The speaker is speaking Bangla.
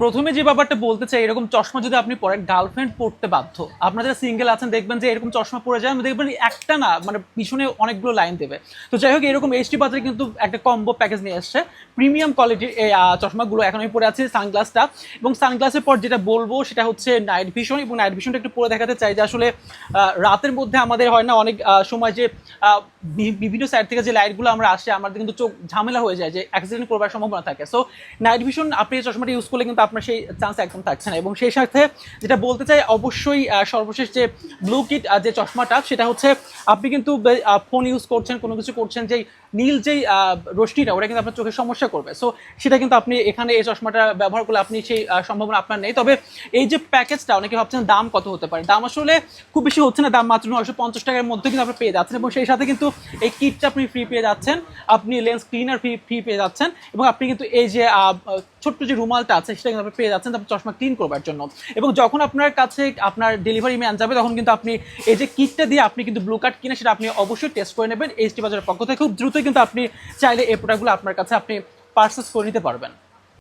প্রথমে যে ব্যাপারটা বলতে চাই, এরকম চশমা যদি আপনি পরেন গার্লফ্রেন্ড পড়তে বাধ্য, আপনারা যারা সিঙ্গেল আছেন, দেখবেন যে এরকম চশমা পরে যায় দেখবেন একটা না মানে পিছনে অনেকগুলো লাইন দেবে। তো যাই হোক, এরকম এইচডি বাজারে কিন্তু একটা কম্বো প্যাকেজ নিয়ে এসছে। প্রিমিয়াম কোয়ালিটির এই চশমাগুলো এখন আমি পরে আছি সানগ্লাসটা। এবং সানগ্লাসের পর যেটা বলব, সেটা হচ্ছে নাইট ভিশন এবং নাইট ভিশনটা একটু পরে দেখাতে চাই যে আসলে রাতের মধ্যে আমাদের হয় না, অনেক সময় যে বিভিন্ন সাইড থেকে যে লাইটগুলো আমরা আসে, আমাদের কিন্তু চোখ ঝামেলা হয়ে যায় যে অ্যাক্সিডেন্ট করবার সম্ভাবনা থাকে। সো নাইট ভিশন আপনি চশমাটা ইউজ করলে কিন্তু আপনার সেই চান্স একদম থাকছে না। এবং সেই সাথে যেটা বলতে চাই, অবশ্যই সর্বশেষ যে ব্লু কিট যে চশমাটা, সেটা হচ্ছে আপনি কিন্তু ফোন ইউজ করছেন, কোনো কিছু করছেন, যেই নীল যেই রশ্মিটা, ওটা কিন্তু আপনার চোখের সমস্যা করবে। সো সেটা কিন্তু আপনি এখানে এই চশমাটা ব্যবহার করলে আপনি সেই সম্ভাবনা আপনার নেই। তবে এই যে প্যাকেজটা অনেকে ভাবছেন দাম কত হতে পারে? দাম আসলে খুব বেশি হচ্ছে না, দাম মাত্র নয়শো পঞ্চাশ টাকার মধ্যে কিন্তু আপনি পেয়ে যাচ্ছেন। এবং সেই সাথে কিন্তু এই কিটটা আপনি ফ্রি পেয়ে যাচ্ছেন। আপনি লেন্স ক্লিনার ফ্রি ফ্রি পেয়ে যাচ্ছেন। এবং আপনি কিন্তু এই যে ছোট্ট যে রুমালটা আছে, সেটা কিন্তু আপনি পেয়ে যাচ্ছেন, তারপর চশমা ক্লিন করবার জন্য। এবং যখন আপনার কাছে আপনার ডেলিভারি ম্যান যাবে, তখন কিন্তু আপনি এই যে কিটটা দিয়ে আপনি কিন্তু ব্লু কার্ড কিনে, সেটা আপনি অবশ্যই টেস্ট করে নেবেন। এইচটি বাজারের পক্ষ থেকে খুব দ্রুতই কিন্তু আপনি চাইলে এই প্রোডাক্টগুলো আপনার কাছে আপনি পার্সেস করে নিতে পারবেন।